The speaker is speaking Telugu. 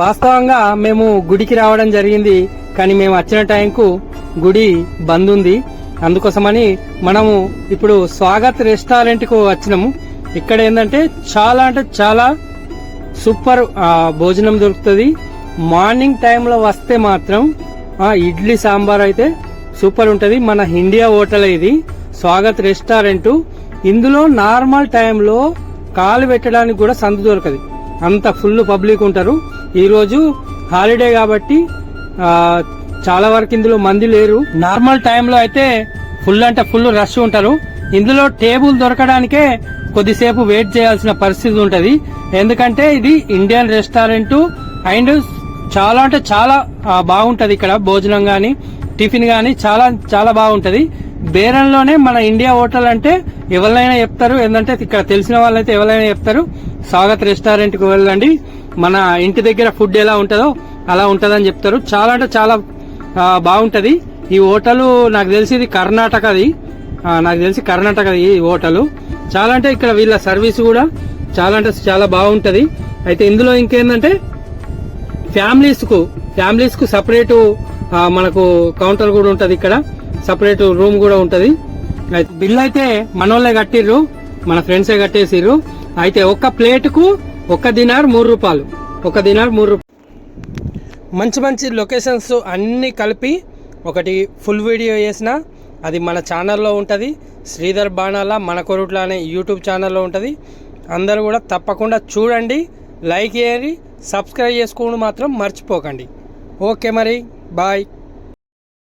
వాస్తవంగా మేము గుడికి రావడం జరిగింది కానీ మేము వచ్చిన టైంకు గుడి బంద్ ఉంది. అందుకోసమని మనము ఇప్పుడు స్వాగత్ రెస్టారెంట్కు వచ్చినాము. ఇక్కడ ఏంటంటే చాలా అంటే చాలా సూపర్ భోజనం దొరుకుతుంది. మార్నింగ్ టైంలో వస్తే మాత్రం ఇడ్లీ సాంబార్ అయితే సూపర్ ఉంటుంది. మన ఇండియా హోటల్ ఇది స్వాగత్ రెస్టారెంట్. ఇందులో నార్మల్ టైంలో కాలు పెట్టడానికి కూడా సందు దొరకదు. అంత ఫుల్ పబ్లిక్ ఉంటారు. ఈరోజు హాలిడే కాబట్టి చాలా వరకు ఇందులో మంది లేరు. నార్మల్ టైంలో అయితే ఫుల్ అంటే ఫుల్ రష్ ఉంటారు. ఇందులో టేబుల్ దొరకడానికే కొద్దిసేపు వెయిట్ చేయాల్సిన పరిస్థితి ఉంటుంది. ఎందుకంటే ఇది ఇండియన్ రెస్టారెంట్ అండ్ చాలా అంటే చాలా బాగుంటుంది బాగుంటది ఇక్కడ భోజనం కానీ టిఫిన్ కానీ చాలా చాలా బాగుంటది. బేరంలోనే మన ఇండియా హోటల్ అంటే ఎవరైనా చెప్తారు. ఏంటంటే ఇక్కడ తెలిసిన వాళ్ళైతే ఎవరైనా చెప్తారు. స్వాగత్ రెస్టారెంట్కి వెళ్ళండి. మన ఇంటి దగ్గర ఫుడ్ ఎలా ఉంటుందో అలా ఉంటుందని చెప్తారు. చాలా అంటే చాలా బాగుంటుంది. ఈ హోటల్ నాకు తెలిసి ఇది కర్ణాటకది నాకు తెలిసి కర్ణాటక ఈ హోటల్. చాలా అంటే ఇక్కడ వీళ్ళ సర్వీస్ కూడా చాలా అంటే చాలా బాగుంటుంది. అయితే ఇందులో ఇంకేందంటే ఫ్యామిలీస్కు ఫ్యామిలీస్కు సపరేటు సపరేట్ మనకు కౌంటర్ కూడా ఉంటుంది ఇక్కడ. సపరేట్ రూమ్ కూడా ఉంటుంది. అయితే బిల్ అయితే మనోళ్ళే కట్టిర్రు మన ఫ్రెండ్సే కట్టేసిర్రు. అయితే ఒక్క ప్లేట్కు ఒక దినార్ మూడు రూపాయలు ఒక దినార్ మూడు రూపాయలు మంచి మంచి లొకేషన్స్ అన్నీ కలిపి ఒకటి ఫుల్ వీడియో చేసిన అది మన ఛానల్లో ఉంటుంది. శ్రీధర్ బాణాల మన కొరుట్ల అనే యూట్యూబ్ ఛానల్లో ఉంటుంది. అందరూ కూడా తప్పకుండా చూడండి లైక్ చేయండి సబ్స్క్రైబ్ చేసుకోవడం మాత్రం మర్చిపోకండి. ఓకే మరి బాయ్.